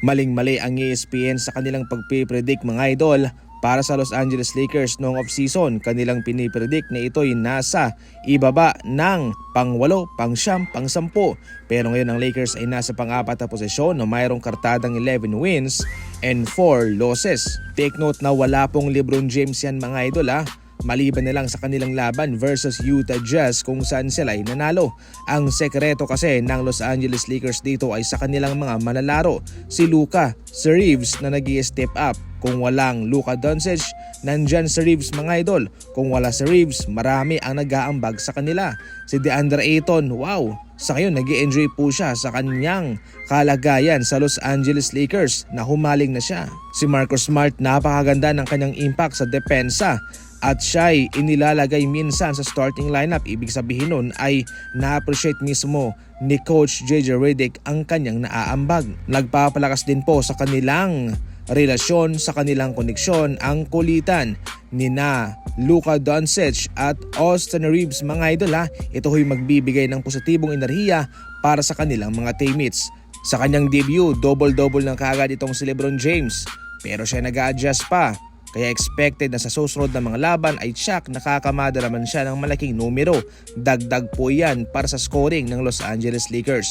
Maling-mali ang ESPN sa kanilang pagpipredict mga idol para sa Los Angeles Lakers noong off-season. Kanilang pinipredict na ito'y nasa ibaba ng pang-walo, pang-siyam, pang-sampu. Pero ngayon ang Lakers ay nasa pang-apat na posisyon na mayroong kartadang 11 wins and 4 losses. Take note na wala pong Lebron James yan mga idol ha. Maliban na lang sa kanilang laban versus Utah Jazz kung saan sila ay nanalo. Ang sekreto kasi ng Los Angeles Lakers dito ay sa kanilang mga manlalaro. Si Luka, si Reeves na nag step up. Kung walang Luka Doncic, nandyan si Reeves mga idol. Kung wala si Reeves, marami ang nag-aambag sa kanila. Si DeAndre Ayton, wow, sa ngayon nag enjoy po siya sa kanyang kalagayan sa Los Angeles Lakers na humaling na siya. Si Marcus Smart napakaganda ng kanyang impact sa depensa at siya'y inilalagay minsan sa starting lineup. Ibig sabihin nun ay na-appreciate mismo ni Coach JJ Redick ang kanyang naaambag. Nagpapalakas din po sa kanilang relasyon sa kanilang koneksyon ang kulitan ni na Luka Doncic at Austin Reeves mga idol ha. Ito ho'y magbibigay ng positibong enerhiya para sa kanilang mga teammates. Sa kanyang debut, double-double ng kaagad itong si Lebron James. Pero siya nag-a-adjust pa. Kaya expected na sa susunod na mga laban ay tsak nakakamada naman siya ng malaking numero. Dagdag po yan para sa scoring ng Los Angeles Lakers.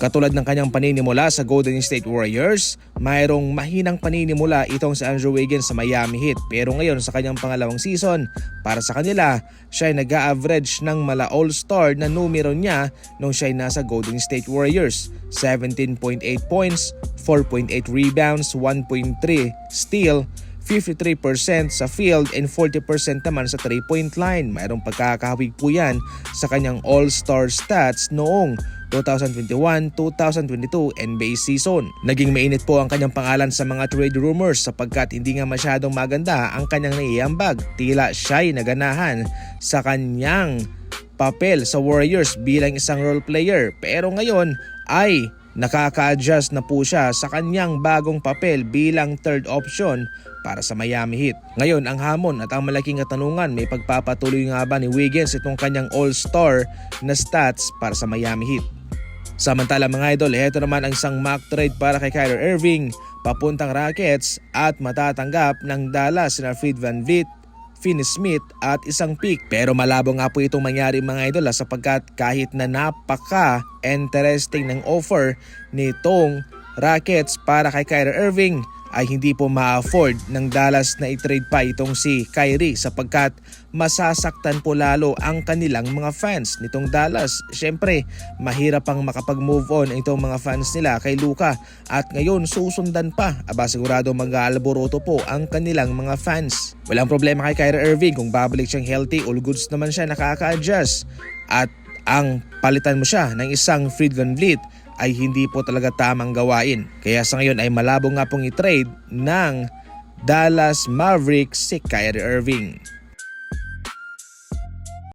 Katulad ng kanyang paninimula sa Golden State Warriors, mayroong mahinang paninimula itong si Andrew Wiggins sa Miami Heat pero ngayon sa kanyang pangalawang season, para sa kanila, siya ay nag-average ng mala all-star na numero niya nung siya ay nasa Golden State Warriors. 17.8 points, 4.8 rebounds, 1.3 steal, 53% sa field and 40% naman sa 3-point line. Mayroong pagkakahawig po yan sa kanyang all-star stats noong 2021-2022 NBA season. Naging mainit po ang kanyang pangalan sa mga trade rumors sapagkat hindi nga masyadong maganda ang kanyang naiambag. Tila siya'y naganahan sa kanyang papel sa Warriors bilang isang role player pero ngayon ay nakaka-adjust na po siya sa kanyang bagong papel bilang third option para sa Miami Heat. Ngayon, ang hamon at ang malaking katanungan, may pagpapatuloy nga ba ni Wiggins itong kanyang all-star na stats para sa Miami Heat? Samantala mga idol, ito naman ang isang mock trade para kay Kyrie Irving papuntang Rockets at matatanggap ng Dallas na Fred Van Vliet Finney Smith at isang pick. Pero malabo nga po itong mangyari mga idol ah, sapagkat kahit na napaka interesting ng offer nitong Rockets para kay Kyrie Irving ay hindi po ma-afford ng Dallas na i-trade pa itong si Kyrie sapagkat masasaktan po lalo ang kanilang mga fans nitong Dallas. Siyempre, mahirap pang makapag-move on itong mga fans nila kay Luka at ngayon susundan pa. Aba sigurado mag-aalboroto po ang kanilang mga fans. Walang problema kay Kyrie Irving kung babalik siyang healthy, all goods naman siya nakaka-adjust. At ang palitan mo siya ng isang Fred Van Vliet ay hindi po talaga tamang gawain. Kaya sa ngayon ay malabo nga pong i-trade ng Dallas Mavericks si Kyrie Irving.